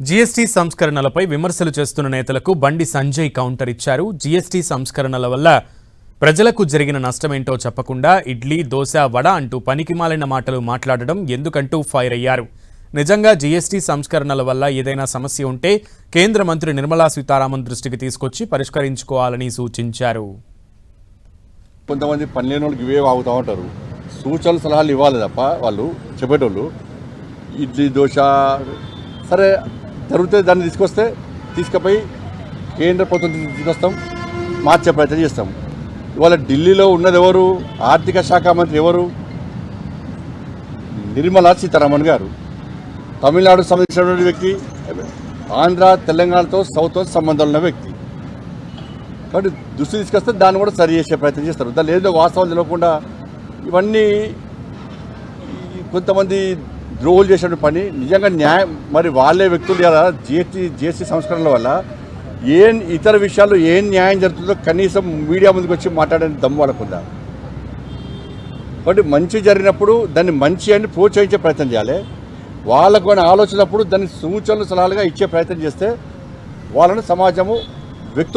GST సంస్కరణలపై విమర్శలు చేస్తున్న నేతలకు బండి సంజయ్ కౌంటర్ ఇచ్చారు. జీఎస్టీ సంస్కరణల వల్ల ప్రజలకు జరిగిన నష్టమేంటో చెప్పకుండా ఇడ్లీ దోశ వడ అంటూ పనికిమాలిన మాటలు మాట్లాడడం ఎందుకంటూ ఫైర్ అయ్యారు. నిజంగా జీఎస్టీ సంస్కరణల వల్ల ఏదైనా సమస్య ఉంటే కేంద్ర మంత్రి నిర్మలా సీతారామన్ దృష్టికి తీసుకొచ్చి పరిష్కరించుకోవాలని సూచించారు. కొంతమంది పని లేని వాళ్ళకి ఇవే వాగుతూ ఉంటారు. సూచనలు సలహాలు ఇవ్వాలి తప్ప వాళ్ళు చెప్పేటోళ్ళు ఇడ్లీ దోశ సరే జరిగితే దాన్ని తీసుకొస్తే తీసుకుపోయి కేంద్ర ప్రభుత్వం తీసుకొస్తాం. మార్చే ప్రయత్నం చేస్తాం. ఇవాళ ఢిల్లీలో ఉన్నది ఎవరు? ఆర్థిక శాఖ మంత్రి ఎవరు? నిర్మలా సీతారామన్ గారు. తమిళనాడు సంబంధించినటువంటి వ్యక్తి ఆంధ్ర తెలంగాణతో సౌత్తో సంబంధాలు ఉన్న వ్యక్తి. కాబట్టి దృష్టి తీసుకొస్తే దాన్ని కూడా సరి చేసే ప్రయత్నం చేస్తారు. దాని ఏదో వాస్తవాలు తెలియకుండా ఇవన్నీ కొంతమంది ద్రోహులు చేసిన పని నిజంగా న్యాయం మరి వాళ్ళే వ్యక్తులు కదా జిఎస్టీ జిఎస్టీ సంస్కరణల వల్ల ఏం ఇతర విషయాల్లో ఏం న్యాయం జరుగుతుందో కనీసం మీడియా ముందుకు వచ్చి మాట్లాడని దమ్ము వాళ్ళకుందా కాబట్టి మంచి జరిగినప్పుడు దాన్ని మంచి అని ప్రోత్సహించే ప్రయత్నం చేయాలి. వాళ్ళకు కొన్ని ఆలోచనప్పుడు దాన్ని సూచనలు సలహాలుగా ఇచ్చే ప్రయత్నం చేస్తే వాళ్ళను సమాజము వ్యక్తులు